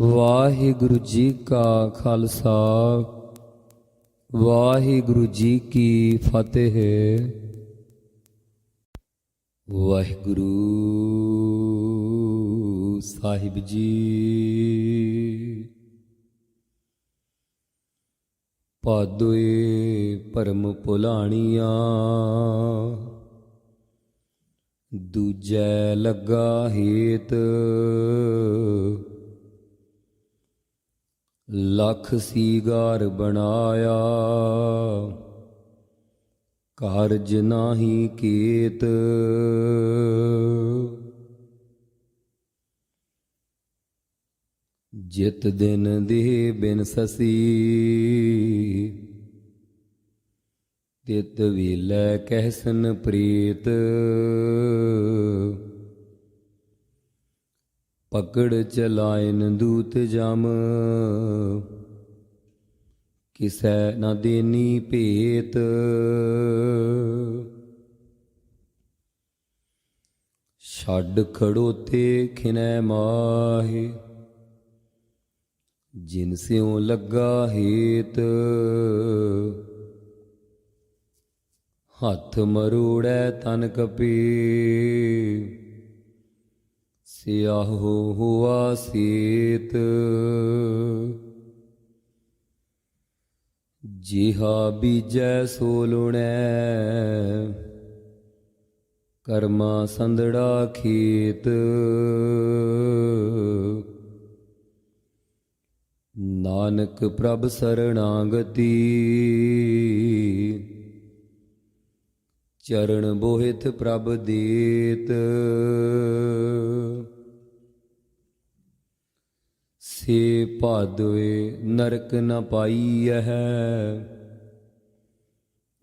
ਵਾਹਿਗੁਰੂ ਜੀ ਕਾ ਖਾਲਸਾ, ਵਾਹਿਗੁਰੂ ਜੀ ਕੀ ਫਤਿਹ। ਵਾਹਿਗੁਰੂ ਸਾਹਿਬ ਜੀ, ਪਾਦੋਏ ਪਰਮ ਭੁਲਾਣੀਆਂ ਦੂਜੈ ਲੱਗਾ ਹੇਤ। ਲੱਖ ਸੀਗਾਰ ਬਣਾਇਆ। ਕਾਰਜ ਨਾਹੀ ਕੀਤ। ਜਿਤ ਦਿਨ ਦੇ ਬਿਨ ਸਸੀ। ਤਿਤ ਵੀਲੇ ਕਹਿਸਨ ਪ੍ਰੀਤ। ਪਕੜ ਚਲਾਇਨ ਦੂਤ ਜਮ। ਕਿਸੈ ਨ ਦੇਨੀ ਭੇਤ। ਛੱਡ ਖੜੋਤੇ ਖਿਨੈ ਮਾਹੇ। ਜਿਨ ਸਿਉ ਲੱਗਾ ਹੇਤ। ਹੱਥ ਮਰੋੜੈ ਤਨ ਕਪੀ। ਸਿਆਹੋ ਹੁਆ ਸੀਤ। ਜਿਹਾ ਬੀਜੈ ਸੋ ਲੁਣੈ ਕਰਮਾ ਸੰਦੜਾ ਖੇਤ। ਨਾਨਕ ਪ੍ਰਭ ਸਰਣਾਗਤੀ, ਚਰਨ ਬੋਹਿਤ ਪ੍ਰਭ ਦੇਤ। ਸੇ ਭਾਦੋਏ ਨਰਕ ਨ ਹੈ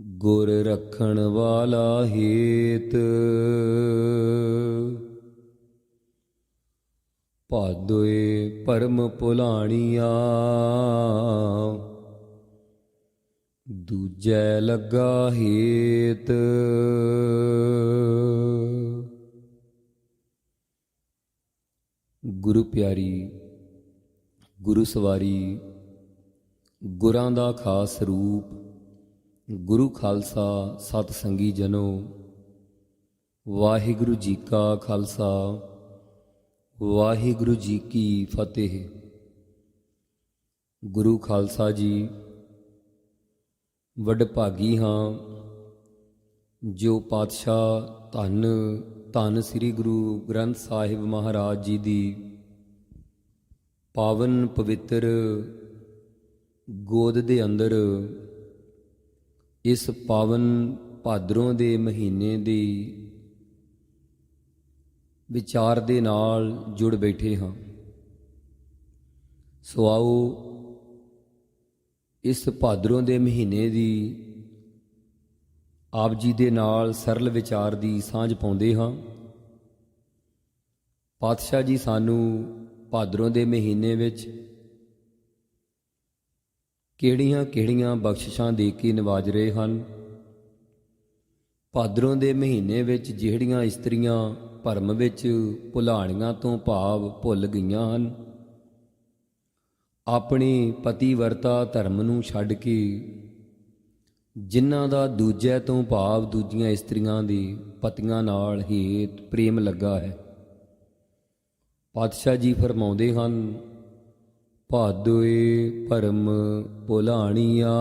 ਗੁਰ ਰੱਖਣ ਵਾਲਾ ਹੇਤ। ਭਾਦੋਏ ਪਰਮ ਭੁਲਾਣੀਆਂ। ਦੂਜੈ ਲੱਗਾ ਹੇਤ। ਗੁਰੂ ਪਿਆਰੀ ਗੁਰੂ ਸਵਾਰੀ, ਗੁਰਾਂ ਦਾ ਖਾਸ ਰੂਪ, ਗੁਰੂ ਖਾਲਸਾ ਸਤ ਸੰਗੀ ਜਨੋ, ਵਾਹਿਗੁਰੂ ਜੀ ਕਾ ਖਾਲਸਾ, ਵਾਹਿਗੁਰੂ ਜੀ ਕੀ ਫਤਿਹ। ਗੁਰੂ ਖਾਲਸਾ ਜੀ, ਵਡਭਾਗੀ ਹਾਂ, ਜੋ ਪਾਤਸ਼ਾਹ ਧੰਨ ਧੰਨ ਸ੍ਰੀ ਗੁਰੂ ਗ੍ਰੰਥ ਸਾਹਿਬ ਮਹਾਰਾਜ ਜੀ ਦੀ ਪਾਵਨ ਪਵਿੱਤਰ ਗੋਦ ਦੇ ਅੰਦਰ ਇਸ ਪਾਵਨ ਭਾਦਰੋਂ ਦੇ ਮਹੀਨੇ ਦੀ ਵਿਚਾਰ ਦੇ ਨਾਲ ਜੁੜ ਬੈਠੇ ਹਾਂ। ਸੋ ਆਓ ਇਸ ਭਾਦਰੋਂ ਦੇ ਮਹੀਨੇ ਦੀ ਆਪ ਜੀ ਦੇ ਨਾਲ ਸਰਲ ਵਿਚਾਰ ਦੀ ਸਾਂਝ ਪਾਉਂਦੇ ਹਾਂ। ਪਾਤਸ਼ਾਹ ਜੀ ਸਾਨੂੰ ਭਾਦਰੋਂ ਦੇ ਮਹੀਨੇ ਵਿੱਚ ਕਿਹੜੀਆਂ ਕਿਹੜੀਆਂ ਬਖਸ਼ਿਸ਼ਾਂ ਦੇ ਕੇ ਨਿਵਾਜ ਰਹੇ ਹਨ? ਭਾਦਰੋਂ ਦੇ ਮਹੀਨੇ ਵਿੱਚ ਜਿਹੜੀਆਂ ਇਸਤਰੀਆਂ ਭਰਮ ਵਿੱਚ ਭੁਲਾਣੀਆਂ ਤੋਂ ਭਾਵ ਭੁੱਲ ਗਈਆਂ ਹਨ, ਆਪਣੀ ਪਤੀ ਵਰਤਾ ਧਰਮ ਨੂੰ ਛੱਡ ਕੇ ਜਿਨ੍ਹਾਂ ਦਾ ਦੂਜੇ ਤੋਂ ਭਾਵ ਦੂਜੀਆਂ ਇਸਤਰੀਆਂ ਦੀ ਪਤੀਆਂ ਨਾਲ ਹੀ ਪ੍ਰੇਮ ਲੱਗਾ ਹੈ। ਪਾਤਸ਼ਾਹ ਜੀ ਫਰਮਾਉਂਦੇ ਹਨ, ਭਾਦੋਏ ਭਰਮ ਭੁਲਾਣੀਆਂ,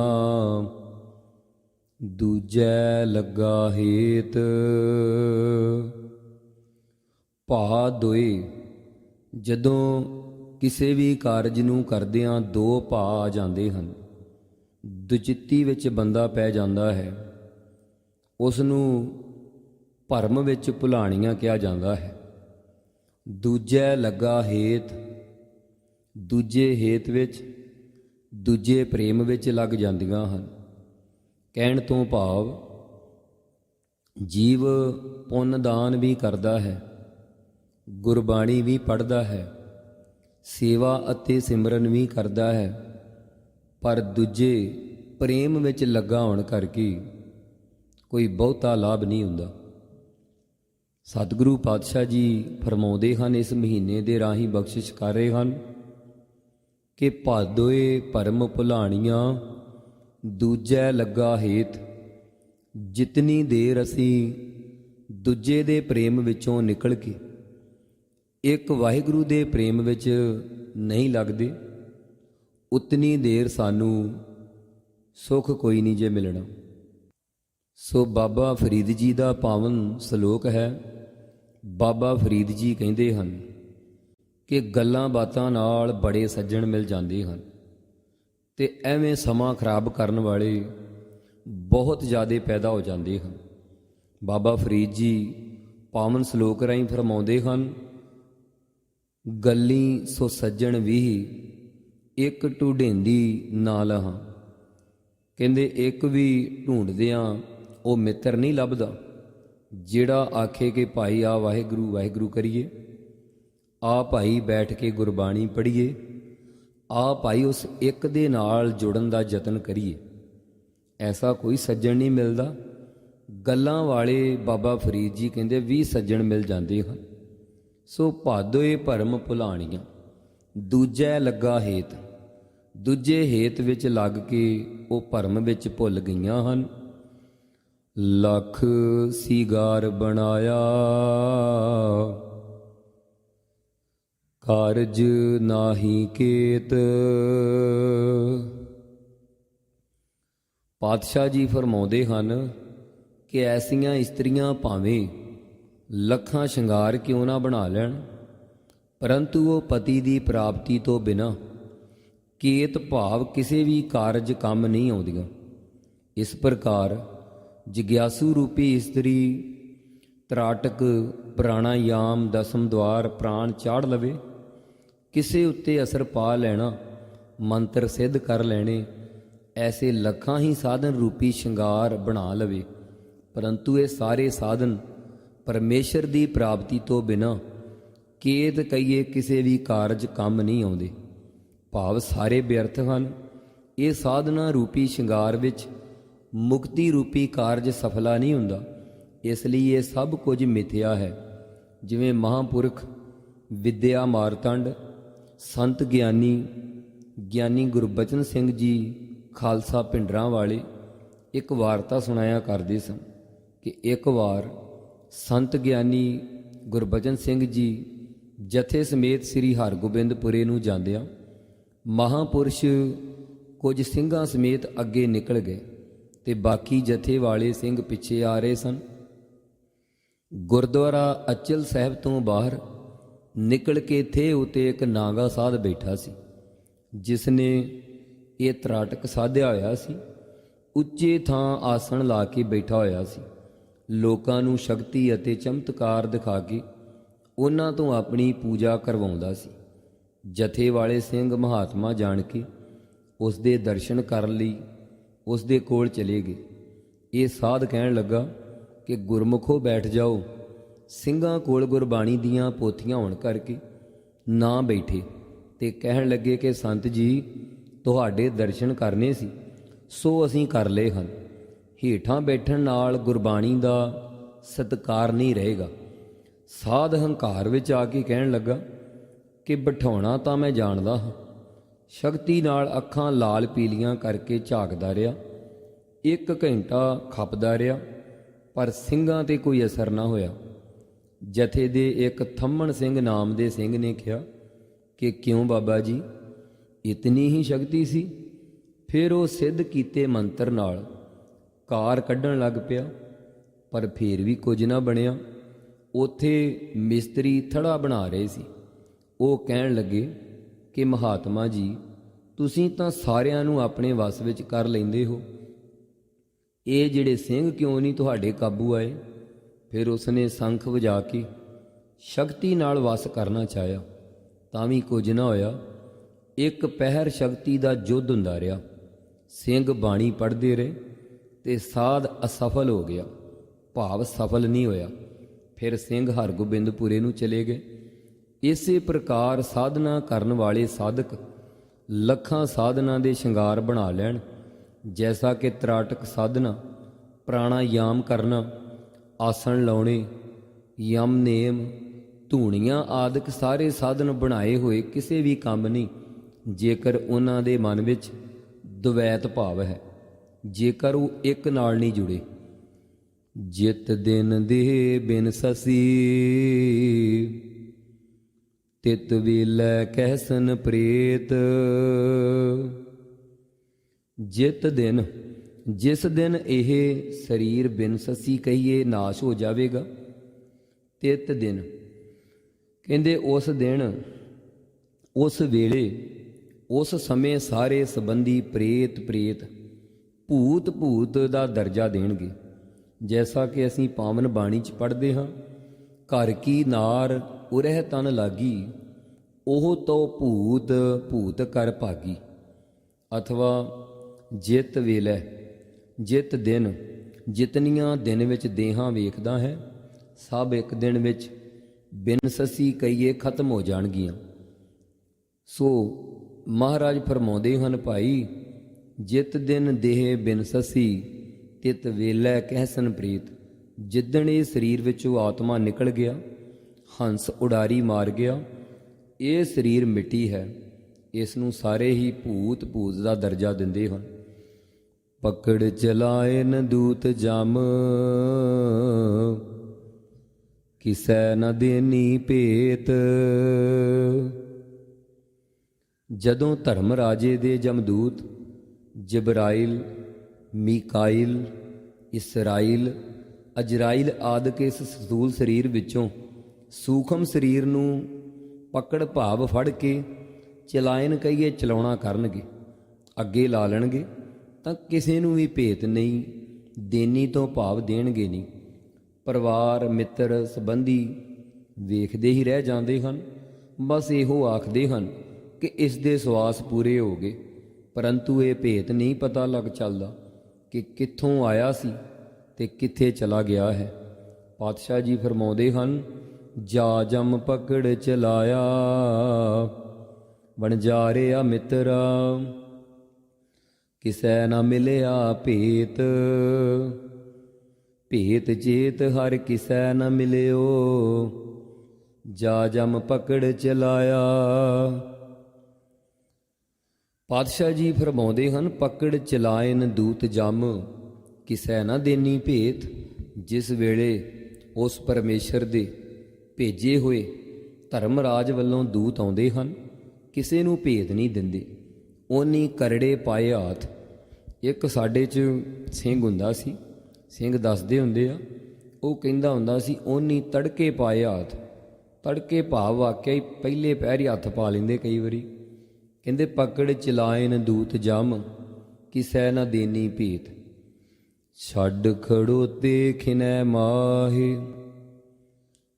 ਦੂਜੈ ਲੱਗਾ ਹੇਤ। ਭਾਦੋਏ, ਜਦੋਂ ਕਿਸੇ ਵੀ ਕਾਰਜ ਨੂੰ ਕਰਦਿਆਂ ਦੋ ਭਾ ਆ ਜਾਂਦੇ ਹਨ, ਦੁਚਿੱਤੀ ਵਿੱਚ ਬੰਦਾ ਪੈ ਜਾਂਦਾ ਹੈ ਉਸ ਨੂੰ ਭਰਮ ਵਿੱਚ ਭੁਲਾਣੀਆਂ ਕਿਹਾ ਜਾਂਦਾ ਹੈ। ਦੂਜੇ ਲੱਗਾ ਹੇਤ, ਦੂਜੇ ਹੇਤ ਵਿੱਚ, ਦੂਜੇ ਪ੍ਰੇਮ ਵਿੱਚ ਲੱਗ ਜਾਂਦੀਆਂ ਹਨ। ਕਹਿਣ ਤੋਂ ਭਾਵ, ਜੀਵ ਪੁੰਨ ਦਾਨ ਵੀ ਕਰਦਾ ਹੈ, ਗੁਰਬਾਣੀ ਵੀ ਪੜ੍ਹਦਾ ਹੈ, ਸੇਵਾ ਅਤੇ ਸਿਮਰਨ ਵੀ ਕਰਦਾ ਹੈ, ਪਰ ਦੂਜੇ ਪ੍ਰੇਮ ਵਿੱਚ ਲੱਗਾ ਹੋਣ ਕਰਕੇ ਕੋਈ ਬਹੁਤਾ ਲਾਭ ਨਹੀਂ ਹੁੰਦਾ। ਸਤਿਗੁਰੂ ਪਾਤਸ਼ਾਹ ਜੀ ਫਰਮਾਉਂਦੇ ਹਨ, ਇਸ ਮਹੀਨੇ ਦੇ ਰਾਹੀਂ ਬਖਸ਼ਿਸ਼ ਕਰ ਰਹੇ ਹਨ ਕਿ ਭਾਦੋਏ ਭਰਮ ਭੁਲਾਣੀਆਂ, ਦੂਜੈ ਲੱਗਾ ਹੇਤ, ਜਿਤਨੀ ਦੇਰ ਅਸੀਂ ਦੂਜੇ ਦੇ ਪ੍ਰੇਮ ਵਿੱਚੋਂ ਨਿਕਲ ਕੇ ਇੱਕ ਵਾਹਿਗੁਰੂ ਦੇ ਪ੍ਰੇਮ ਵਿੱਚ ਨਹੀਂ ਲੱਗਦੇ, ਉਤਨੀ ਦੇਰ ਸਾਨੂੰ ਸੁੱਖ ਕੋਈ ਨਹੀਂ ਜੇ ਮਿਲਣਾ। ਸੋ ਬਾਬਾ ਫਰੀਦ ਜੀ ਦਾ ਪਾਵਨ ਸ਼ਲੋਕ ਹੈ। ਬਾਬਾ ਫਰੀਦ ਜੀ ਕਹਿੰਦੇ ਹਨ ਕਿ ਗੱਲਾਂ ਬਾਤਾਂ ਨਾਲ ਬੜੇ ਸੱਜਣ ਮਿਲ ਜਾਂਦੇ ਹਨ ਤੇ ਐਵੇਂ ਸਮਾਂ ਖਰਾਬ ਕਰਨ ਵਾਲੇ ਬਹੁਤ ਜ਼ਿਆਦਾ ਪੈਦਾ ਹੋ ਜਾਂਦੇ ਹਨ। ਬਾਬਾ ਫਰੀਦ ਜੀ ਪਾਵਨ ਸ਼ਲੋਕ ਰਾਹੀਂ ਫਰਮਾਉਂਦੇ ਹਨ, ਗੱਲੀ ਸੋ ਸੱਜਣ ਵੀ ਇੱਕ ਢੂਢੇਂਦੀ ਨਾਲ ਹਾਂ। ਕਹਿੰਦੇ, ਇੱਕ ਵੀ ਢੂੰਡਦਿਆਂ ਉਹ ਮਿੱਤਰ ਨਹੀਂ ਲੱਭਦਾ, ਜਿਹੜਾ ਆਖੇ ਕਿ ਭਾਈ ਆ ਵਾਹਿਗੁਰੂ ਵਾਹਿਗੁਰੂ ਕਰੀਏ। ਆ ਭਾਈ ਬੈਠ ਕੇ ਗੁਰਬਾਣੀ ਪੜ੍ਹੀਏ। ਆ ਭਾਈ ਉਸ ਇੱਕ ਦੇ ਨਾਲ ਜੁੜਨ ਦਾ ਯਤਨ ਕਰੀਏ। ਐਸਾ ਕੋਈ ਸੱਜਣ ਨਹੀਂ ਮਿਲਦਾ। ਗੱਲਾਂ ਵਾਲੇ ਬਾਬਾ ਫਰੀਦ ਜੀ ਕਹਿੰਦੇ ਵੀ ਸੱਜਣ ਮਿਲ ਜਾਂਦੇ ਹਨ। ਸੋ ਭਾਦੋਏ ਭਰਮ ਭੁਲਾਣੀਆਂ। ਦੂਜੈ ਲੱਗਾ ਹੇਤ। ਦੂਜੇ ਹੇਤ ਵਿੱਚ ਲੱਗ ਕੇ ਉਹ ਭਰਮ ਵਿੱਚ ਭੁੱਲ ਗਈਆਂ ਹਨ। ਲੱਖ ਸ਼ਿਗਾਰ ਬਣਾਇਆ। ਕਾਰਜ ਨਾਹੀ ਕੇਤ। ਪਾਤਸ਼ਾਹ ਜੀ ਫਰਮਾਉਂਦੇ ਹਨ ਕਿ ਐਸੀਆਂ ਇਸਤਰੀਆਂ ਭਾਵੇਂ ਲੱਖਾਂ ਸ਼ਿੰਗਾਰ ਕਿਉਂ ਨਾ ਬਣਾ ਲੈਣ, ਪਰੰਤੂ ਉਹ ਪਤੀ ਦੀ ਪ੍ਰਾਪਤੀ ਤੋਂ ਬਿਨਾ ਕੇਤ ਭਾਵ ਕਿਸੇ ਵੀ ਕਾਰਜ ਕੰਮ ਨਹੀਂ ਆਉਂਦੀਆਂ। ਇਸ ਪ੍ਰਕਾਰ ਜਿਗਿਆਸੂ ਰੂਪੀ ਇਸਤਰੀ ਤਰਾਟਕ ਪ੍ਰਾਣਾਯਾਮ ਦਸਮ ਦਵਾਰ ਪ੍ਰਾਣ ਚਾੜ ਲਵੇ, ਕਿਸੇ ਉੱਤੇ ਅਸਰ ਪਾ ਲੈਣਾ, ਮੰਤਰ ਸਿੱਧ ਕਰ ਲੈਣੇ, ਐਸੇ ਲੱਖਾਂ ਹੀ ਸਾਧਨ ਰੂਪੀ ਸ਼ਿੰਗਾਰ ਬਣਾ ਲਵੇ। ਪਰੰਤੂ ਇਹ ਸਾਰੇ ਸਾਧਨ ਪਰਮੇਸ਼ਰ ਦੀ ਪ੍ਰਾਪਤੀ ਤੋਂ ਬਿਨਾ ਕੇਤ ਕਹੀਏ ਕਿਸੇ ਵੀ ਕਾਰਜ ਕੰਮ ਨਹੀਂ ਆਉਂਦੇ। ਭਾਵ ਸਾਰੇ ਬਿਅਰਥ ਹਨ। ਇਹ ਸਾਧਨਾ ਰੂਪੀ ਸ਼ਿੰਗਾਰ ਵਿੱਚ ਮੁਕਤੀ ਰੂਪੀ ਕਾਰਜ ਸਫਲਾ ਨਹੀਂ ਹੁੰਦਾ। ਇਸ ਲਈ ਇਹ ਸਭ ਕੁਝ ਮਿਥਿਆ ਹੈ। ਜਿਵੇਂ ਮਹਾਪੁਰਖ, ਵਿਦਿਆ ਮਾਰਤੰਡ, ਸੰਤ ਗਿਆਨੀ ਗਿਆਨੀ ਗੁਰਬਚਨ ਸਿੰਘ ਜੀ, ਖਾਲਸਾ ਪਿੰਡਰਾਂ ਵਾਲੇ ਇੱਕ ਵਾਰਤਾ ਸੁਣਾਇਆ ਕਰਦੇ ਸਨ ਕਿ ਇੱਕ ਵਾਰ ਸੰਤ ਗਿਆਨੀ ਗੁਰਬਚਨ ਸਿੰਘ ਜੀ ਜਥੇ ਸਮੇਤ ਸ੍ਰੀ ਹਰਗੋਬਿੰਦਪੁਰੇ ਨੂੰ ਜਾਂਦਿਆਂ ਮਹਾਪੁਰਸ਼ ਕੁਝ ਸਿੰਘਾਂ ਸਮੇਤ ਅੱਗੇ ਨਿਕਲ ਗਏ। ਤੇ ਬਾਕੀ ਜਥੇ ਵਾਲੇ ਸਿੰਘ ਪਿੱਛੇ ਆ ਰਹੇ ਸਨ। ਗੁਰਦੁਆਰਾ ਅਚਲ ਸਾਹਿਬ ਤੋਂ ਬਾਹਰ ਨਿਕਲ ਕੇ ਥੇ ਉਤੇ ਇੱਕ ਨਾਗਾ ਸਾਧ ਬੈਠਾ ਸੀ ਜਿਸ ਨੇ ਇਹ ਤਰਾਟਕ ਸਾਧਿਆ ਹੋਇਆ ਸੀ। ਉੱਚੇ ਥਾਂ ਆਸਣ ਲਾ ਕੇ ਬੈਠਾ ਹੋਇਆ ਸੀ। ਲੋਕਾਂ ਨੂੰ ਸ਼ਕਤੀ ਅਤੇ ਚਮਤਕਾਰ ਦਿਖਾ ਕੇ ਉਹਨਾਂ ਤੋਂ ਆਪਣੀ ਪੂਜਾ ਕਰਵਾਉਂਦਾ ਸੀ। ਜਥੇ ਵਾਲੇ ਸਿੰਘ ਮਹਾਤਮਾ ਜਾਣ ਕੇ ਉਸ ਦੇ ਦਰਸ਼ਨ ਕਰਨ ਲਈ ਉਸ ਦੇ ਕੋਲ ਚਲੇ ਗਏ। ਇਹ ਸਾਧ ਕਹਿਣ ਲੱਗਾ ਕਿ ਗੁਰਮੁਖੋ ਬੈਠ ਜਾਓ, ਸਿੰਘਾਂ ਕੋਲ ਗੁਰਬਾਣੀ ਦੀਆਂ ਪੋਥੀਆਂ ਹੋਣ ਕਰਕੇ ਨਾ ਬੈਠੇ ਤੇ ਕਹਿਣ ਲੱਗੇ ਕਿ ਸੰਤ ਜੀ, ਤੁਹਾਡੇ ਦਰਸ਼ਨ ਕਰਨੇ ਸੀ, ਸੋ ਅਸੀਂ ਕਰ ਲਏ ਹਨ। ਹੇਠਾਂ ਬੈਠਣ ਨਾਲ ਗੁਰਬਾਣੀ ਦਾ ਸਤਕਾਰ ਨਹੀਂ ਰਹੇਗਾ। ਸਾਧ ਹੰਕਾਰ ਵਿੱਚ ਆ ਕੇ ਕਹਿਣ ਲੱਗਾ ਕਿ ਬਿਠਾਉਣਾ ਤਾਂ ਮੈਂ ਜਾਣਦਾ ਹਾਂ ਸ਼ਕਤੀ ਨਾਲ ਅੱਖਾਂ ਲਾਲ ਪੀਲੀਆਂ ਕਰਕੇ ਝਾਕਦਾ ਰਿਹਾ। ਇੱਕ ਘੰਟਾ ਖੱਪਦਾ ਰਿਹਾ, ਪਰ ਸਿੰਘਾਂ ਤੇ ਕੋਈ ਅਸਰ ਨਾ ਹੋਇਆ। ਜਥੇ ਦੇ ਇੱਕ ਥੰਮਣ ਸਿੰਘ ਨਾਮ ਦੇ ਸਿੰਘ ਨੇ ਕਿਹਾ ਕਿ ਕਿਉਂ ਬਾਬਾ ਜੀ, ਇਤਨੀ ਹੀ ਸ਼ਕਤੀ ਸੀ? ਫਿਰ ਉਹ ਸਿੱਧ ਕੀਤੇ ਮੰਤਰ ਨਾਲ ਕਾਰ ਕੱਢਣ ਲੱਗ ਪਿਆ, ਪਰ ਫੇਰ ਵੀ ਕੁਝ ਨਾ ਬਣਿਆ। ਉਥੇ ਮਿਸਤਰੀ ਥੜਾ ਬਣਾ ਰਹੇ ਸੀ। ਉਹ ਕਹਿਣ ਲੱਗੇ ਕਿ ਮਹਾਤਮਾ ਜੀ, ਤੁਸੀਂ ਤਾਂ ਸਾਰਿਆਂ ਨੂੰ ਆਪਣੇ ਵਸ ਵਿੱਚ ਕਰ ਲੈਂਦੇ ਹੋ। ਇਹ ਜਿਹੜੇ ਸਿੰਘ ਕਿਉਂ ਨਹੀਂ ਤੁਹਾਡੇ ਕਾਬੂ ਆਏ? ਫਿਰ ਉਸਨੇ ਸੰਖ ਵਜਾ ਕੇ ਸ਼ਕਤੀ ਨਾਲ ਵਸ ਕਰਨਾ ਚਾਹਿਆ, ਤਾਂ ਵੀ ਕੁਝ ਨਾ ਹੋਇਆ। ਇੱਕ ਪਹਿਰ ਸ਼ਕਤੀ ਦਾ ਜੁੱਧ ਹੁੰਦਾ ਰਿਹਾ। ਸਿੰਘ ਬਾਣੀ ਪੜ੍ਹਦੇ ਰਹੇ ਤੇ ਸਾਧ ਅਸਫਲ ਹੋ ਗਿਆ। ਭਾਵ ਸਫਲ ਨਹੀਂ ਹੋਇਆ। ਫਿਰ ਸਿੰਘ ਹਰਗੋਬਿੰਦਪੁਰੇ ਨੂੰ ਚਲੇ ਗਏ। ਇਸੇ ਪ੍ਰਕਾਰ ਸਾਧਨਾ ਕਰਨ ਵਾਲੇ ਸਾਧਕ ਲੱਖਾਂ ਸਾਧਨਾ ਦੇ ਸ਼ਿੰਗਾਰ ਬਣਾ ਲੈਣ। ਜੈਸਾ ਕਿ ਤਰਾਟਕ ਸਾਧਨਾ, ਪ੍ਰਾਣਾਯਾਮ ਕਰਨਾ, ਆਸਣ ਲਾਉਣੇ, ਯਮ ਨੇਮ, ਧੂਣੀਆਂ ਆਦਿਕ ਸਾਰੇ ਸਾਧਨ ਬਣਾਏ ਹੋਏ ਕਿਸੇ ਵੀ ਕੰਮ ਨਹੀਂ, ਜੇਕਰ ਉਹਨਾਂ ਦੇ ਮਨ ਵਿੱਚ ਦੁਵੈਤ ਭਾਵ ਹੈ, ਜੇਕਰ ਉਹ ਇੱਕ ਨਾਲ ਨਹੀਂ ਜੁੜੇ। ਜਿਤ ਦਿਨ ਦੇ ਬਿਨ ਸਸੀ। ਤਿਤ ਵੇਲੈ ਕਹਿਸਨ ਪ੍ਰੇਤ ਜਿਤ ਦਿਨ, ਜਿਸ ਦਿਨ ਇਹ ਸਰੀਰ ਬਿਨ ਸਸੀ ਕਹੀਏ ਨਾਸ਼ ਹੋ ਜਾਵੇਗਾ, ਤਿਤ ਦਿਨ। ਕਹਿੰਦੇ ਉਸ ਦਿਨ, ਉਸ ਵੇਲੇ, ਉਸ ਸਮੇਂ ਸਾਰੇ ਸੰਬੰਧੀ ਪ੍ਰੇਤ ਪ੍ਰੇਤ, ਭੂਤ ਭੂਤ ਦਾ ਦਰਜਾ ਦੇਣਗੇ। ਜੈਸਾ ਕਿ ਅਸੀਂ ਪਾਵਨ ਬਾਣੀ ਚ ਪੜ੍ਹਦੇ ਹਾਂ, ਘਰ ਕੀ ਨਾਰ ਉਰਹਿ ਤਨ ਲਾਗੀ, ਉਹ ਤੋ ਭੂਤ ਭੂਤ ਕਰ ਭਾਗੀ। ਅਥਵਾ ਜਿਤ ਵੇਲੇ, ਜਿਤ ਦਿਨ, ਜਿਤਨੀਆਂ ਦਿਨ ਵਿੱਚ ਦੇਹਾਂ ਵੇਖਦਾ ਹੈ, ਸਭ ਇੱਕ ਦਿਨ ਵਿੱਚ ਬਿਨ ਸਸੀ ਕਈਏ ਖਤਮ ਹੋ ਜਾਣਗੀਆਂ। ਸੋ ਮਹਾਰਾਜ ਫਰਮਾਉਂਦੇ ਹਨ, ਭਾਈ, ਜਿਤ ਦਿਨ ਦੇਹ ਬਿਨ ਸਸੀ, ਤਿਤ ਵੇਲੇ ਕਹਿਸਨ ਪ੍ਰੀਤ। ਜਿੱਦਣ ਇਹ ਸਰੀਰ ਵਿੱਚੋਂ ਆਤਮਾ ਨਿਕਲ ਗਿਆ ਹੰਸ ਉਡਾਰੀ ਮਾਰ ਗਿਆ। ਇਹ ਸਰੀਰ ਮਿੱਟੀ ਹੈ। ਇਸ ਨੂੰ ਸਾਰੇ ਹੀ ਭੂਤ ਭੂਤ ਦਾ ਦਰਜਾ ਦਿੰਦੇ ਹਨ। ਪਕੜ ਚਲਾਏ ਨ ਦੂਤ ਜਮ। ਕਿਸੈ ਨ ਦੇਨੀ ਭੇਤ। ਜਦੋਂ ਧਰਮ ਰਾਜੇ ਦੇ ਜਮਦੂਤ ਜਿਬਰਾਇਲ, ਮੀਕਾਇਲ, ਇਸਰਾਇਲ, ਅਜਰਾਇਲ ਆਦਿਕ ਇਸ ਸਤੂਲ ਸਰੀਰ ਵਿੱਚੋਂ ਸੂਖਮ ਸਰੀਰ ਨੂੰ ਪਕੜ ਭਾਵ ਫੜ ਕੇ ਚਲਾਇਨ ਕਹੀਏ ਚਲਾਉਣਾ ਕਰਨਗੇ, ਅੱਗੇ ਲਾ ਲੈਣਗੇ, ਤਾਂ ਕਿਸੇ ਨੂੰ ਵੀ ਭੇਤ ਨਹੀਂ ਦੇਣੀ ਤੋਂ ਭਾਵ ਦੇਣਗੇ ਨਹੀਂ। ਪਰਿਵਾਰ, ਮਿੱਤਰ, ਸੰਬੰਧੀ ਵੇਖਦੇ ਹੀ ਰਹਿ ਜਾਂਦੇ ਹਨ, ਬਸ ਇਹੋ ਆਖਦੇ ਹਨ ਕਿ ਇਸ ਦੇ ਸਵਾਸ ਪੂਰੇ ਹੋ ਗਏ, ਪਰੰਤੂ ਇਹ ਭੇਤ ਨਹੀਂ ਪਤਾ ਲੱਗ ਚੱਲਦਾ ਕਿ ਕਿੱਥੋਂ ਆਇਆ ਸੀ ਤੇ ਕਿੱਥੇ ਚਲਾ ਗਿਆ ਹੈ। ਪਾਤਸ਼ਾਹ ਜੀ ਫਰਮਾਉਂਦੇ ਹਨ ਜਾ ਜਮ ਪਕੜ ਚਲਾਇਆ। ਬਣ ਜਾ ਰਿਆ ਮਿੱਤਰਾ, ਕਿਸੈ ਨਾ ਮਿਲਿਆ ਭੇਤ। ਭੇਤ ਚੇਤ ਹਰ ਕਿਸੈ ਨ ਮਿਲਿਓ। ਜਾ ਜਮ ਪਕੜ ਚਲਾਇਆ। ਪਾਤਸ਼ਾਹ ਜੀ ਫਰਮਾਉਂਦੇ ਹਨ, ਪਕੜ ਚਲਾਇਨ ਦੂਤ ਜਮ, ਕਿਸੈ ਨਾ ਦੇਨੀ ਭੇਤ। ਜਿਸ ਵੇਲੇ ਉਸ ਪਰਮੇਸ਼ਰ ਦੇ ਭੇਜੇ ਹੋਏ ਧਰਮ ਰਾਜ ਵੱਲੋਂ ਦੂਤ ਆਉਂਦੇ ਹਨ, ਕਿਸੇ ਨੂੰ ਭੇਤ ਨਹੀਂ ਦਿੰਦੇ। ਓਨੀ ਕਰੜੇ ਪਾਏ ਹੱਥ। ਇੱਕ ਸਾਡੇ 'ਚ ਸਿੰਘ ਹੁੰਦਾ ਸੀ, ਸਿੰਘ ਦੱਸਦੇ ਹੁੰਦੇ ਆ, ਉਹ ਕਹਿੰਦਾ ਹੁੰਦਾ ਸੀ, ਓਨੀ ਤੜਕੇ ਪਾਏ ਹੱਥ। ਤੜਕੇ ਭਾਵ ਵਾਕਿਆ ਹੀ ਪਹਿਲੇ ਪੈਰੀ ਹੱਥ ਪਾ ਲੈਂਦੇ ਕਈ ਵਾਰੀ। ਕਹਿੰਦੇ, ਪਕੜ ਚਲਾਇਨ ਦੂਤ ਜਮ, ਕਿਸੈ ਨਾ ਦੇਨੀ ਭੀਤ। ਛੱਡ ਖੜੋਤੇ ਖਿਨੈ ਮਾਹੇ।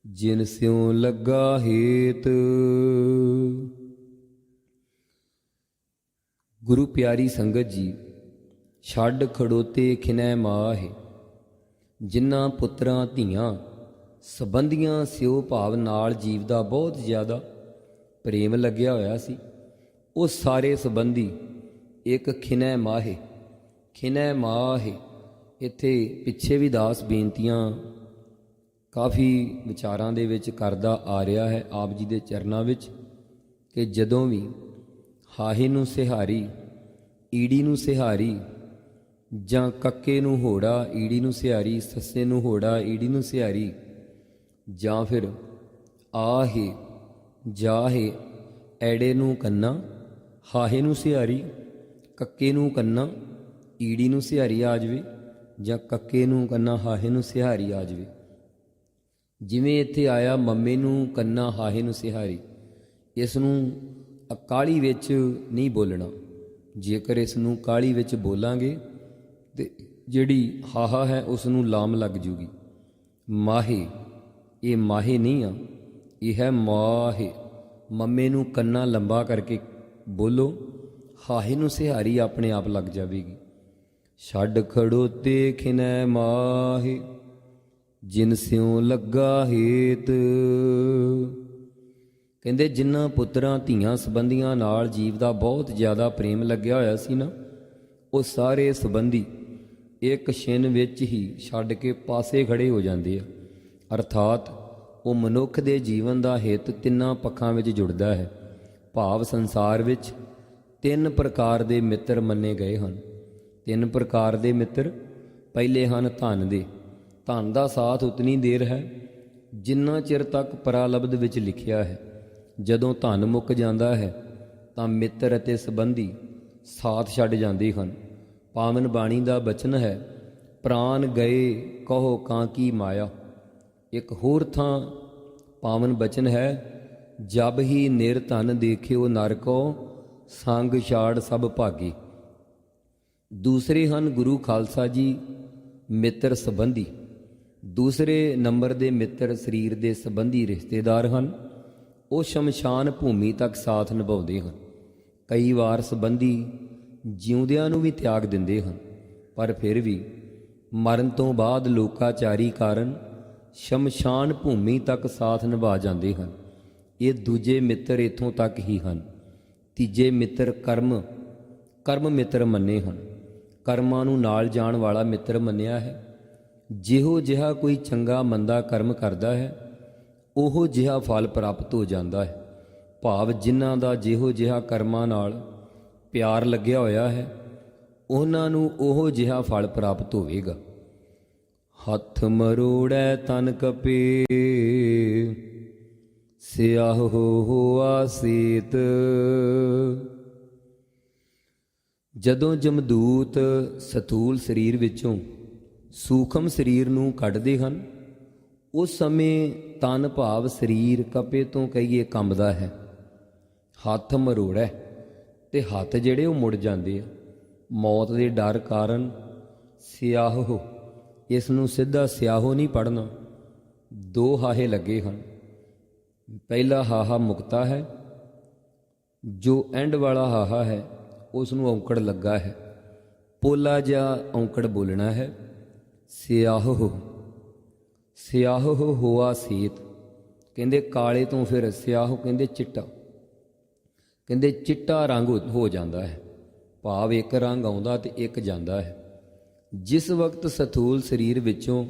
ਜਿਨ ਸਿਉ ਲੱਗਾ ਹੇਤ। ਗੁਰੂ ਪਿਆਰੀ ਸੰਗਤ ਜੀ, ਛੱਡ ਖੜੋਤੇ ਖਿਨੈ ਮਾਹੇ। ਜਿਨ੍ਹਾਂ ਪੁੱਤਰਾਂ ਧੀਆਂ, ਸਬੰਧੀਆਂ ਸਿਓ ਭਾਵ ਨਾਲ ਜੀਵ ਦਾ ਬਹੁਤ ਜ਼ਿਆਦਾ ਪ੍ਰੇਮ ਲੱਗਿਆ ਹੋਇਆ ਸੀ, ਉਹ ਸਾਰੇ ਸੰਬੰਧੀ ਇੱਕ ਖਿਨੈ ਮਾਹੇ। ਖਿਨੈ ਮਾਹੇ, ਇੱਥੇ ਪਿੱਛੇ ਵੀ ਦਾਸ ਬੇਨਤੀਆਂ ਕਾਫੀ ਵਿਚਾਰਾਂ ਦੇ ਵਿੱਚ ਕਰਦਾ ਆ ਰਿਹਾ ਹੈ ਆਪ ਜੀ ਦੇ ਚਰਨਾਂ ਵਿੱਚ ਕਿ ਜਦੋਂ ਵੀ ਹਾਹੇ ਨੂੰ ਸਿਹਾਰੀ, ਈੜੀ ਨੂੰ ਸਿਹਾਰੀ ਜਾਂ ਕੱਕੇ ਨੂੰ ਹੋੜਾ, ਈੜੀ ਨੂੰ ਸਿਹਾਰੀ, ਸੱਸੇ ਨੂੰ ਹੋੜਾ, ਈੜੀ ਨੂੰ ਸਿਹਾਰੀ ਜਾਂ ਫਿਰ ਆਹੇ, ਜਾਹੇ, ਐੜੇ ਨੂੰ ਕੰਨਾ, ਹਾਹੇ ਨੂੰ ਸਿਹਾਰੀ, ਕੱਕੇ ਨੂੰ ਕੰਨਾ, ਈੜੀ ਨੂੰ ਸਿਹਾਰੀ ਆ ਜਾਵੇ ਜਾਂ ਕੱਕੇ ਨੂੰ ਕੰਨਾ, ਹਾਹੇ ਨੂੰ ਸਿਹਾਰੀ ਆ ਜਾਵੇ। ਜਿਵੇਂ ਇੱਥੇ ਆਇਆ ਮੰਮੇ ਨੂੰ, ਕੰਨਾ ਹਾਹੇ ਨੂੰ ਸਿਹਾਰੀ। ਇਸ ਨੂੰ ਅਕਾਲੀ ਵਿੱਚ ਨਹੀਂ ਬੋਲਣਾ। ਜੇਕਰ ਇਸ ਨੂੰ ਕਾਲੀ ਵਿੱਚ ਬੋਲਾਂਗੇ, ਤੇ ਜਿਹੜੀ ਹਾਹਾ ਹੈ, ਉਸ ਨੂੰ ਲਾਮ ਲੱਗ ਜੂਗੀ। ਮਾਹੇ, ਇਹ ਮਾਹੇ ਨਹੀਂ ਆ, ਇਹ ਹੈ ਮਾਹੇ। ਮੰਮੇ ਨੂੰ ਕੰਨਾ ਲੰਬਾ ਕਰਕੇ ਬੋਲੋ, ਹਾਹੇ ਨੂੰ ਸਿਹਾਰੀ ਆਪਣੇ ਆਪ ਲੱਗ ਜਾਵੇਗੀ। ਛੱਡ ਖੜੋਤੇ ਖਿਨੈ ਮਾਹੇ। ਜਿਨ ਸਿਉ ਲੱਗਾ ਹੇਤ। ਕਹਿੰਦੇ ਜਿਨ੍ਹਾਂ ਪੁੱਤਰਾਂ ਧੀਆਂ ਸੰਬੰਧੀਆਂ ਨਾਲ ਜੀਵ ਦਾ ਬਹੁਤ ਜ਼ਿਆਦਾ ਪ੍ਰੇਮ ਲੱਗਿਆ ਹੋਇਆ ਸੀ ਨਾ, ਉਹ ਸਾਰੇ ਸੰਬੰਧੀ ਇੱਕ ਛਿਨ ਵਿੱਚ ਹੀ ਛੱਡ ਕੇ ਪਾਸੇ ਖੜੇ ਹੋ ਜਾਂਦੇ ਆ। ਅਰਥਾਤ ਉਹ ਮਨੁੱਖ ਦੇ ਜੀਵਨ ਦਾ ਹਿੱਤ ਤਿੰਨਾਂ ਪੱਖਾਂ ਵਿੱਚ ਜੁੜਦਾ ਹੈ। ਭਾਵ ਸੰਸਾਰ ਵਿੱਚ ਤਿੰਨ ਪ੍ਰਕਾਰ ਦੇ ਮਿੱਤਰ ਮੰਨੇ ਗਏ ਹਨ। ਤਿੰਨ ਪ੍ਰਕਾਰ ਦੇ ਮਿੱਤਰ ਪਹਿਲੇ ਹਨ ਧਨ ਦੇ ਧਨ ਦਾ ਸਾਥ ਉਤਨੀ ਦੇਰ ਹੈ ਜਿੰਨਾ ਚਿਰ ਤੱਕ ਪਰਾਲਬਧ ਵਿੱਚ ਲਿਖਿਆ ਹੈ। ਜਦੋਂ ਧਨ ਮੁੱਕ ਜਾਂਦਾ ਹੈ, ਤਾਂ ਮਿੱਤਰ ਅਤੇ ਸੰਬੰਧੀ ਸਾਥ ਛੱਡ ਜਾਂਦੇ ਹਨ। ਪਾਵਨ ਬਾਣੀ ਦਾ ਬਚਨ ਹੈ, ਪ੍ਰਾਨ ਗਏ ਕਹੋ ਕਾਂ ਕੀ ਮਾਇਆ। ਇੱਕ ਹੋਰ ਥਾਂ ਪਾਵਨ ਬਚਨ ਹੈ, ਜਬ ਹੀ ਨਿਰ ਧਨ ਦੇਖਿਓ ਨਰਕੋ, ਸੰਗ ਛਾੜ ਸਭ ਭਾਗੀ। ਦੂਸਰੇ ਹਨ ਗੁਰੂ ਖਾਲਸਾ ਜੀ, ਮਿੱਤਰ ਸੰਬੰਧੀ। ਦੂਸਰੇ ਨੰਬਰ ਦੇ ਮਿੱਤਰ ਸਰੀਰ ਦੇ ਸੰਬੰਧੀ ਰਿਸ਼ਤੇਦਾਰ ਹਨ। ਉਹ ਸ਼ਮਸ਼ਾਨ ਭੂਮੀ ਤੱਕ ਸਾਥ ਨਿਭਾਉਂਦੇ ਹਨ। ਕਈ ਵਾਰ ਸੰਬੰਧੀ ਜਿਉਂਦਿਆਂ ਨੂੰ ਵੀ ਤਿਆਗ ਦਿੰਦੇ ਹਨ, ਪਰ ਫਿਰ ਵੀ ਮਰਨ ਤੋਂ ਬਾਅਦ ਲੋਕਾਚਾਰੀ ਕਾਰਨ ਸ਼ਮਸ਼ਾਨ ਭੂਮੀ ਤੱਕ ਸਾਥ ਨਿਭਾ ਜਾਂਦੇ ਹਨ। ਇਹ ਦੂਜੇ ਮਿੱਤਰ ਇਥੋਂ ਤੱਕ ਹੀ ਹਨ। ਤੀਜੇ ਮਿੱਤਰ ਕਰਮ ਕਰਮ ਮਿੱਤਰ ਮੰਨੇ ਹਨ। ਕਰਮਾਂ ਨੂੰ ਨਾਲ ਜਾਣ ਵਾਲਾ ਮਿੱਤਰ ਮੰਨਿਆ ਹੈ। ਜਿਹੋ ਜਿਹਾ ਕੋਈ ਚੰਗਾ ਮੰਦਾ ਕਰਮ ਕਰਦਾ ਹੈ, ਉਹੋ ਜਿਹਾ ਫਲ ਪ੍ਰਾਪਤ ਹੋ ਜਾਂਦਾ ਹੈ। ਭਾਵ ਜਿਨ੍ਹਾਂ ਦਾ ਜਿਹੋ ਜਿਹਾ ਕਰਮਾਂ ਨਾਲ ਪਿਆਰ ਲੱਗਿਆ ਹੋਇਆ ਹੈ, ਉਹਨਾਂ ਨੂੰ ਉਹੋ ਜਿਹਾ ਫਲ ਪ੍ਰਾਪਤ ਹੋਵੇਗਾ। ਹੱਥ ਮਰੋੜੈ ਤਨ ਕਪੇ, ਸਿਆਹੋ ਹੋਆ ਸੀਤ ਜਦੋਂ ਜਮਦੂਤ ਸਥੂਲ ਸਰੀਰ ਵਿੱਚੋਂ ਸੂਖਮ ਸਰੀਰ ਨੂੰ ਕੱਢਦੇ ਹਨ। ਉਸ ਸਮੇਂ ਤਨ ਭਾਵ ਸਰੀਰ ਕਪੇ ਤੋਂ ਕਹੀਏ ਕੰਬਦਾ ਹੈ। ਹੱਥ ਮਰੋੜਾ ਤੇ ਹੱਥ ਜਿਹੜੇ ਉਹ ਮੁੜ ਜਾਂਦੇ ਆ। ਮੌਤ ਦੇ ਡਰ ਕਾਰਨ ਸਿਆਹੋ ਇਸ ਨੂੰ ਸਿੱਧਾ ਸਿਆਹੋ ਨਹੀਂ ਪੜਨਾ ਦੋ ਹਾਹੇ ਲੱਗੇ ਹਨ। ਪਹਿਲਾ ਹਾਹਾ ਮੁਕਤਾ ਹੈ। ਜੋ ਐਂਡ ਵਾਲਾ ਹਾਹਾ ਹੈ, ਉਸ ਨੂੰ ਔਂਕੜ ਲੱਗਾ ਹੈ। ਪੋਲਾ ਜਿਹਾ ਔਂਕੜ ਬੋਲਣਾ ਹੈ। ਸਿਆਹੋ ਸਿਆਹੋ ਹੋਆ ਸੀਤ। ਕਹਿੰਦੇ ਕਾਲੇ ਤੋਂ ਫਿਰ ਸਿਆਹੋ ਕਹਿੰਦੇ ਚਿੱਟਾ। ਕਹਿੰਦੇ ਚਿੱਟਾ ਰੰਗ ਹੋ- ਜਾਂਦਾ ਹੈ। ਭਾਵ ਇੱਕ ਰੰਗ ਆਉਂਦਾ ਤੇ ਇੱਕ ਜਾਂਦਾ ਹੈ। ਜਿਸ ਵਕਤ ਸਥੂਲ ਸਰੀਰ ਵਿੱਚੋਂ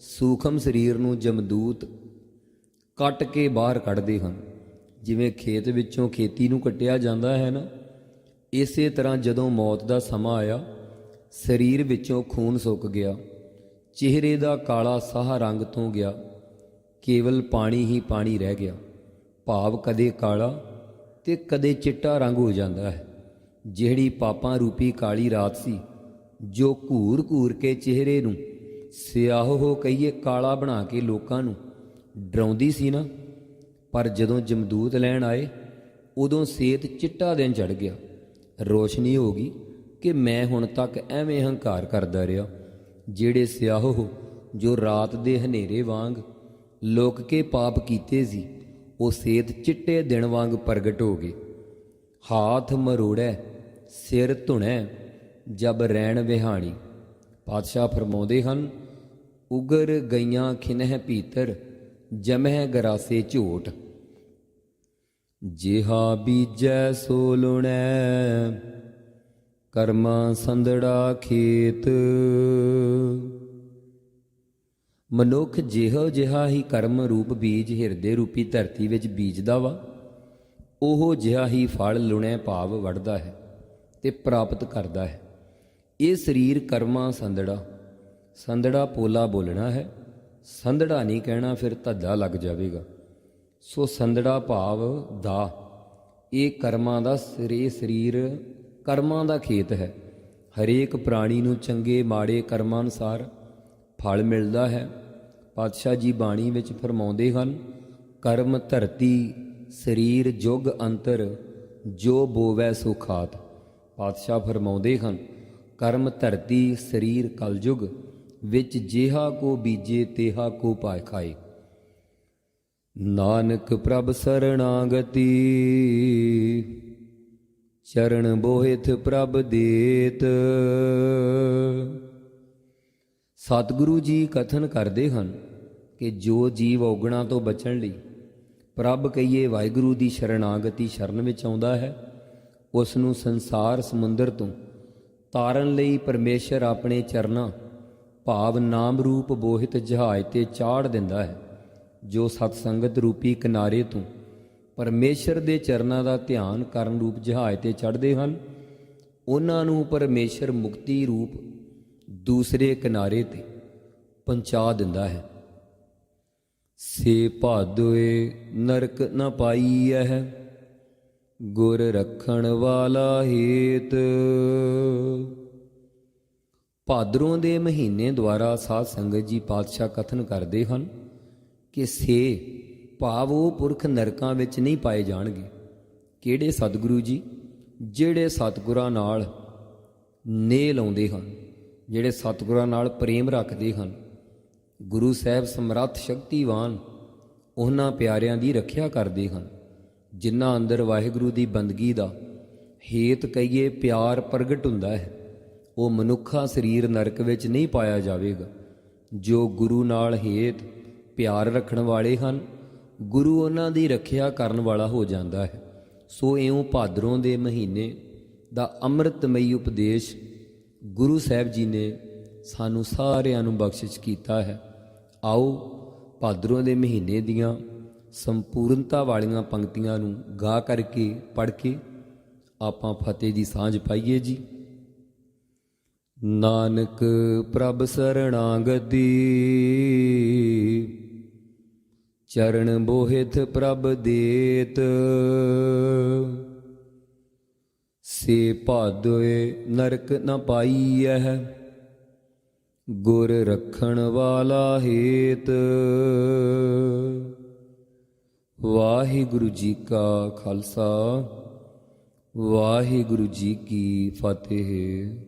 ਸੂਖਮ ਸਰੀਰ ਨੂੰ ਜਮਦੂਤ ਕੱਟ ਕੇ ਬਾਹਰ ਕੱਢਦੇ ਹਨ, ਜਿਵੇਂ ਖੇਤ ਵਿੱਚੋਂ ਖੇਤੀ ਨੂੰ ਕੱਟਿਆ ਜਾਂਦਾ ਹੈ ਨਾ, ਇਸੇ ਤਰ੍ਹਾਂ ਜਦੋਂ ਮੌਤ ਦਾ ਸਮਾਂ ਆਇਆ, ਸਰੀਰ ਵਿੱਚੋਂ ਖੂਨ ਸੁੱਕ ਗਿਆ। ਚਿਹਰੇ ਦਾ ਕਾਲਾ ਸਾਹ ਰੰਗ ਤੋਂ ਗਿਆ। ਕੇਵਲ ਪਾਣੀ ਹੀ ਪਾਣੀ ਰਹਿ ਗਿਆ। ਭਾਵ ਕਦੇ ਕਾਲਾ ਤੇ ਕਦੇ ਚਿੱਟਾ ਰੰਗ ਹੋ ਜਾਂਦਾ ਹੈ। ਜਿਹੜੀ ਪਾਪਾਂ ਰੂਪੀ ਕਾਲੀ ਰਾਤ ਸੀ, ਜੋ ਘੂਰ-ਘੂਰ ਕੇ ਚਿਹਰੇ ਨੂੰ ਸਿਆਹੋ ਕਹੀਏ ਕਾਲਾ ਬਣਾ ਕੇ ਲੋਕਾਂ ਨੂੰ ਡਰਾਉਂਦੀ ਸੀ ਨਾ। ਪਰ ਜਦੋਂ ਜਮਦੂਤ ਲੈਣ ਆਏ, ਉਦੋਂ ਸੇਤ ਚਿੱਟਾ ਦਿਨ ਚੜ ਗਿਆ। ਰੋਸ਼ਨੀ ਹੋ ਗਈ ਕਿ ਮੈਂ ਹੁਣ ਤੱਕ ਐਵੇਂ ਹੰਕਾਰ ਕਰਦਾ ਰਿਹਾ। ਜਿਹੜੇ ਸਿਆਹੋ ਜੋ ਰਾਤ ਦੇ ਹਨੇਰੇ ਵਾਂਗ ਲੋਕ ਕੇ ਪਾਪ ਕੀਤੇ ਸੀ, ਉਹ ਸੇਤ ਚਿੱਟੇ ਦਿਨ ਵਾਂਗ ਪ੍ਰਗਟ ਹੋ ਗਏ। ਹਾਥ ਮਰੋੜੈ, ਸਿਰ ਧੁਣੈ, ਜਬ ਰੈਣ ਵਿਹਾਣੀ। ਪਾਤਸ਼ਾਹ ਫਰਮਾਉਂਦੇ ਹਨ, ਉਗਰ ਗਈਆਂ ਖਿਨਹਿ ਭੀਤਰ, ਜਮਹਿ ਗਰਾਸੇ ਝੋਟ। ਜਿਹਾ ਬੀਜੈ ਸੋ ਲੁਣੈ ਕਰਮਾ ਸੰਧੜਾ ਖੇਤ। ਮਨੁੱਖ ਜਿਹੋ ਜਿਹਾ ਹੀ ਕਰਮ ਰੂਪ ਬੀਜ ਹਿਰਦੇ ਰੂਪੀ ਧਰਤੀ ਵਿੱਚ ਬੀਜਦਾ ਵਾ, ਉਹ ਜਿਹਾ ਹੀ ਫਲ ਲੁਣੇ ਭਾਵ ਵੜਦਾ ਹੈ ਤੇ ਪ੍ਰਾਪਤ ਕਰਦਾ ਹੈ। ਇਹ ਸਰੀਰ ਕਰਮਾਂ ਸੰਦੜਾ ਸੰਧੜਾ ਪੋਲਾ ਬੋਲਣਾ ਹੈ, ਸੰਧੜਾ ਨਹੀਂ ਕਹਿਣਾ ਫਿਰ ਧੱਦਾ ਲੱਗ ਜਾਵੇਗਾ। ਸੋ ਸੰਧੜਾ ਭਾਵ ਦਾ, ਇਹ ਕਰਮਾਂ ਦਾ ਸਰੀ ਸਰੀਰ ਕਰਮਾਂ ਦਾ ਖੇਤ ਹੈ। ਹਰੇਕ ਪ੍ਰਾਣੀ ਨੂੰ ਚੰਗੇ ਮਾੜੇ ਕਰਮਾਂ ਅਨੁਸਾਰ ਫਲ ਮਿਲਦਾ ਹੈ। ਪਾਤਸ਼ਾਹ ਜੀ ਬਾਣੀ ਵਿੱਚ ਫਰਮਾਉਂਦੇ ਹਨ, ਕਰਮ ਧਰਤੀ, ਸਰੀਰ ਜੁਗ ਅੰਤਰ, ਜੋ ਬੋਵੈ ਸੋ ਖਾਤ। ਪਾਤਸ਼ਾਹ ਫਰਮਾਉਂਦੇ ਹਨ, ਕਰਮ ਧਰਤੀ, ਸਰੀਰ ਕਲਯੁਗ, ਵਿੱਚ ਜਿਹਾ ਕੋ ਬੀਜੇ, ਤੇਹਾ ਕੋ ਪਾਇ ਖਾਏ। ਨਾਨਕ ਪ੍ਰਭ ਸਰਣਾਗਤੀ। ਚਰਨ ਬੋਹਿਤ ਪ੍ਰਭ ਦੇਤ। ਸਤਿਗੁਰੂ ਜੀ ਕਥਨ ਕਰਦੇ ਹਨ ਕਿ ਜੋ ਜੀਵ ਔਗਣਾ ਤੋਂ ਬਚਣ ਲਈ ਪ੍ਰਭ ਕਹੀਏ ਵਾਹਿਗੁਰੂ ਦੀ ਸ਼ਰਣਾਗਤੀ ਸ਼ਰਨ ਵਿੱਚ ਆਉਂਦਾ ਹੈ, ਉਸ ਨੂੰ ਸੰਸਾਰ ਸਮੁੰਦਰ ਤੋਂ ਤਾਰਨ ਲਈ ਪਰਮੇਸ਼ਰ ਆਪਣੇ ਚਰਨਾਂ, ਭਾਵ ਨਾਮ ਰੂਪ ਬੋਹਿਤ ਜਹਾਜ਼ ਤੇ ਚਾੜ ਦਿੰਦਾ ਹੈ, ਜੋ ਸਤ ਸੰਗਤ ਰੂਪੀ ਕਿਨਾਰੇ ਤੋਂ ਪਰਮੇਸ਼ਰ ਦੇ ਚਰਨਾਂ ਦਾ ਧਿਆਨ ਕਰਨ ਰੂਪ ਜਹਾਜ਼ ਤੇ ਚੜ੍ਹਦੇ ਹਨ। ਉਹਨਾਂ ਨੂੰ ਪਰਮੇਸ਼ਰ ਮੁਕਤੀ ਰੂਪ ਦੂਸਰੇ ਕਿਨਾਰੇ ਤੇ ਪਹੁੰਚਾ ਦਿੰਦਾ ਹੈ। ਸੇ ਭਾਦੋਏ, ਨਰਕ ਨ ਪਾਈਐ ਗੁਰ ਰੱਖਣ ਵਾਲਾ ਹੇਤ। ਭਾਦਰੋਂ ਦੇ ਮਹੀਨੇ ਦੁਆਰਾ ਸਾਧ ਸੰਗਤ ਜੀ ਪਾਤਸ਼ਾਹ ਕਥਨ ਕਰਦੇ ਹਨ ਕਿ ਸੇ ਭਾਵ ਉਹ ਪੁਰਖ ਨਰਕਾਂ ਵਿੱਚ ਨਹੀਂ ਪਾਏ ਜਾਣਗੇ। ਕਿਹੜੇ ਸਤਿਗੁਰੂ ਜੀ? ਜਿਹੜੇ ਸਤਿਗੁਰਾਂ ਨਾਲ ਨੇ ਲਾਉਂਦੇ ਹਨ, ਜਿਹੜੇ ਸਤਿਗੁਰਾਂ ਨਾਲ ਪ੍ਰੇਮ ਰੱਖਦੇ ਹਨ। ਗੁਰੂ ਸਾਹਿਬ ਸਮਰੱਥ ਸ਼ਕਤੀਵਾਨ ਉਹਨਾਂ ਪਿਆਰਿਆਂ ਦੀ ਰੱਖਿਆ ਕਰਦੇ ਹਨ, ਜਿਨ੍ਹਾਂ ਅੰਦਰ ਵਾਹਿਗੁਰੂ ਦੀ ਬੰਦਗੀ ਦਾ ਹੇਤ ਕਹੀਏ ਪਿਆਰ ਪ੍ਰਗਟ ਹੁੰਦਾ ਹੈ। ਉਹ ਮਨੁੱਖਾ ਸਰੀਰ ਨਰਕ ਵਿੱਚ ਨਹੀਂ ਪਾਇਆ ਜਾਵੇਗਾ। ਜੋ ਗੁਰੂ ਨਾਲ ਹੇਤ, ਪਿਆਰ ਰੱਖਣ ਵਾਲੇ ਹਨ ਗੁਰੂ ਉਹਨਾਂ ਦੀ ਰੱਖਿਆ ਕਰਨ ਵਾਲਾ ਹੋ ਜਾਂਦਾ ਹੈ। ਸੋ ਇਉਂ ਭਾਦਰੋਂ ਦੇ ਮਹੀਨੇ ਦਾ ਅੰਮ੍ਰਿਤਮਈ ਉਪਦੇਸ਼ ਗੁਰੂ ਸਾਹਿਬ ਜੀ ਨੇ ਸਾਨੂੰ ਸਾਰਿਆਂ ਨੂੰ ਬਖਸ਼ਿਸ਼ ਕੀਤਾ ਹੈ। ਆਓ ਭਾਦਰੋਂ ਦੇ ਮਹੀਨੇ ਦੀਆਂ ਸੰਪੂਰਨਤਾ ਵਾਲੀਆਂ ਪੰਕਤੀਆਂ ਨੂੰ ਗਾ ਕਰਕੇ ਪੜ੍ਹ ਕੇ ਆਪਾਂ ਫਤਿਹ ਦੀ ਸਾਂਝ ਪਾਈਏ ਜੀ। ਨਾਨਕ ਪ੍ਰਭ ਸਰਣਾਗਤੀ ਚਰਨ ਬੋਹਿਤ ਪ੍ਰਭ ਦੇਤ। ਸੇ ਭਾਦੋਏ ਨਰਕ ਨ ਪਾਈਐ, ਗੁਰ ਰੱਖਣ ਵਾਲਾ ਹੇਤ। ਵਾਹਿਗੁਰੂ ਜੀ ਕਾ ਖਾਲਸਾ, ਵਾਹਿਗੁਰੂ ਜੀ ਕੀ ਫਤਿਹ।